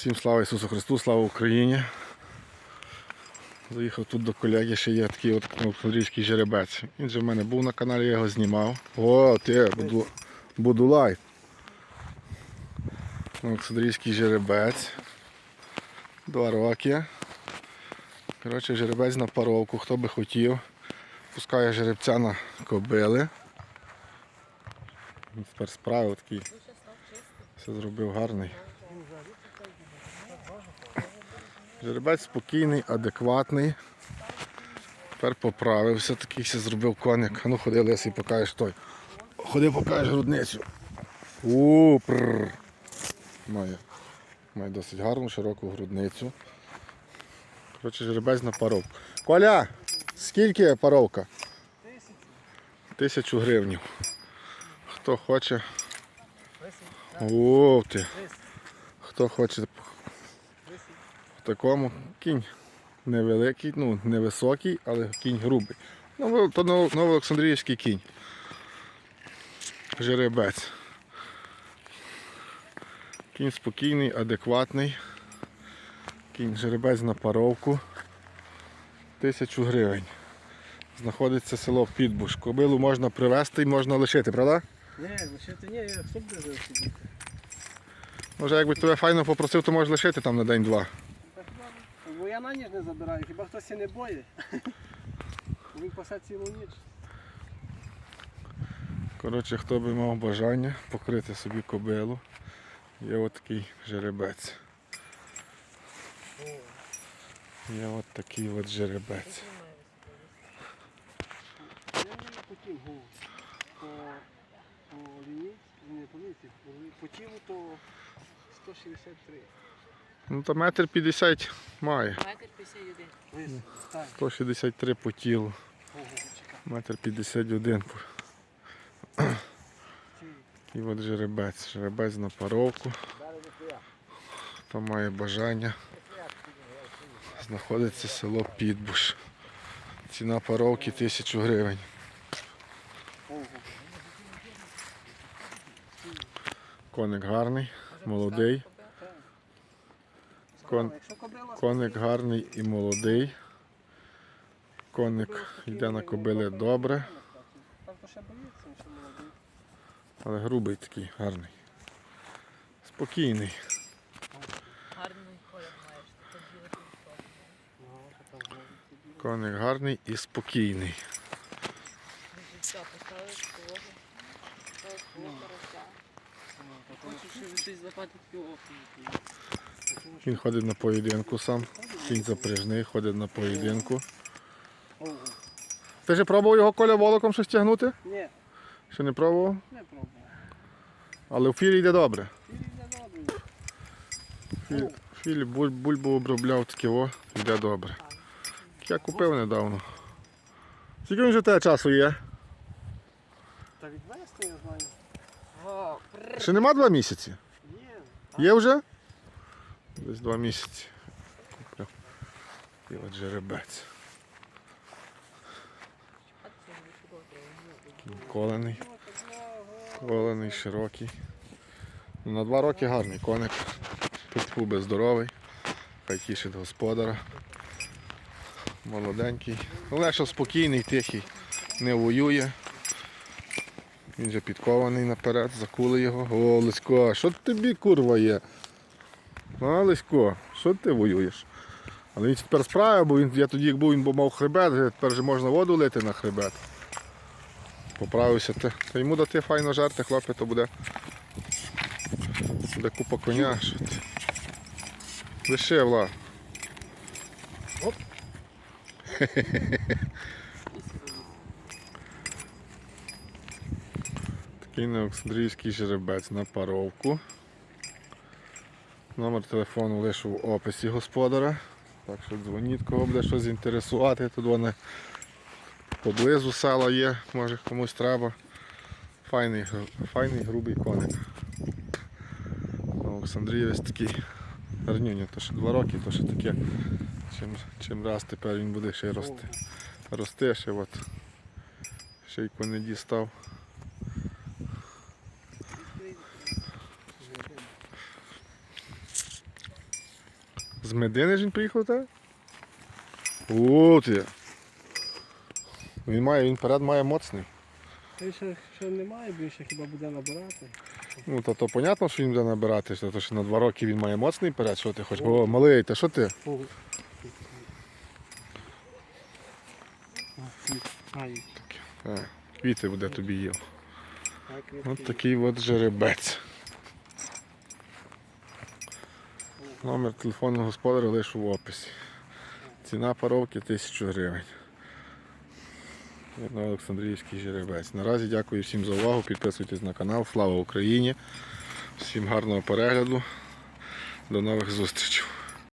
Всім слава Ісусу Христу, слава Україні. Заїхав тут до колеги, ще є такий от Олександрійський жеребець. Він же в мене був на каналі, я його знімав. О, ти, буду, буду лайв. Олександрійський жеребець. Два роки. Коротше, жеребець на паровку, хто би хотів. Пускає жеребця на кобили. Він тепер справив такий. Все зробив гарний. Жеребець спокійний, адекватний. Тепер поправився, такий все зробив коник. Ну ходи, Лесій, покажеш той. Ходи, покажеш грудницю. У. Має. Має досить гарну, широку грудницю. Коротше, жеребець на паровку. Коля, скільки паровка? Тисячу гривнів. Хто хоче. О, ти. Хто хоче такому кінь невеликий, ну невисокий, але кінь грубий. Ну, то нов- новоолександрійський кінь. Жеребець. Кінь спокійний, адекватний. Кінь жеребець на паровку. Тисячу гривень. Знаходиться село Підбуш. Кобилу можна привезти і можна лишити, правда? Ні, лишити ні, я хто? Може, якби тебе файно попросив, то можеш лишити там на день-два. Я на ніч не забираю, хіба хтось і не боє. Він пасе цілу ніч. Коротше, хто би мав бажання покрити собі кобилу, є от такий жеребець. Є от такий от жеребець. Я не потім. По, по лінійці, не по лінійці, по тілу то 163. Ну то метр 50 має. Метр 51. Вис, так. 163 по тілу. Метр 51. по- Ці. І от жеребець. Жеребець на паровку. Хто має бажання. Знаходиться село Підбуш. Ціна паровки 1000 гривень. Коник гарний, молодий. Кон- Коник гарний і молодий. Коник йде на кобили добре, але грубий такий, гарний. Спокійний. Гарний колір маєш. Коник гарний і спокійний. То то Хочеш, щоб щось запати такі окна. Він ходить на поєдинку сам. Кінь запряжний, ходить на поєдинку. Ти ж пробував його коля волоком щось тягнути? Ні, Ще не пробував? не пробував. Але в філі йде добре. Філі добрий. Філь, філі буль, бульбу обробляв таке о, йде добре. Я купив недавно. Скільки він вже тебе часу є? Та відвести я знаю. Ще нема два місяці? Є. Є вже? Десь два місяці. Купив. І от жеребець. Колений. Колений, широкий. Ну, На два роки гарний коник. Підфу здоровий. Хай тішить господаря. Молоденький. Леша спокійний, тихий, не воює. Він вже підкований наперед, закули його. О, Лесько, що тобі курва є? А, Лесько, що ти воюєш? Але він тепер справив, бо він, я тоді, як був, він бо мав хребет, тепер вже можна воду лити на хребет. Поправився ти. Та йому дати файно жарти, хлопець, то буде. Буде купа коня. Що ти? Лише, Влад. Оп. Такий неоксандрійський жеребець на паровку. Номер телефону лише в описі господара. Так що дзвоніть, кого буде щось інтересувати. Тут вони поблизу села є, може комусь треба. Файний, файний грубий коник. Олександрієвець такий гарнюня, то ще два роки, то ще таке. Чим, чим раз тепер він буде ще й рости. Рости ще от. Шийку не дістав. З Медини ж він приїхав так? От я. Він має, він перед має моцний. Він ще, ще немає, ще хіба буде набирати. Ну, то, то понятно, що він буде набирати, що, то, що на два роки він має моцний перед, що ти хочеш. О, малий, та що ти? О, А, квіти буде тобі їв. так, От такий от жеребець. Номер телефону господаря лише в описі. Ціна паровки 1000 гривень. Видно, Олександрівський жеребець. Наразі дякую всім за увагу. Підписуйтесь на канал. Слава Україні! Всім гарного перегляду. До нових зустрічей.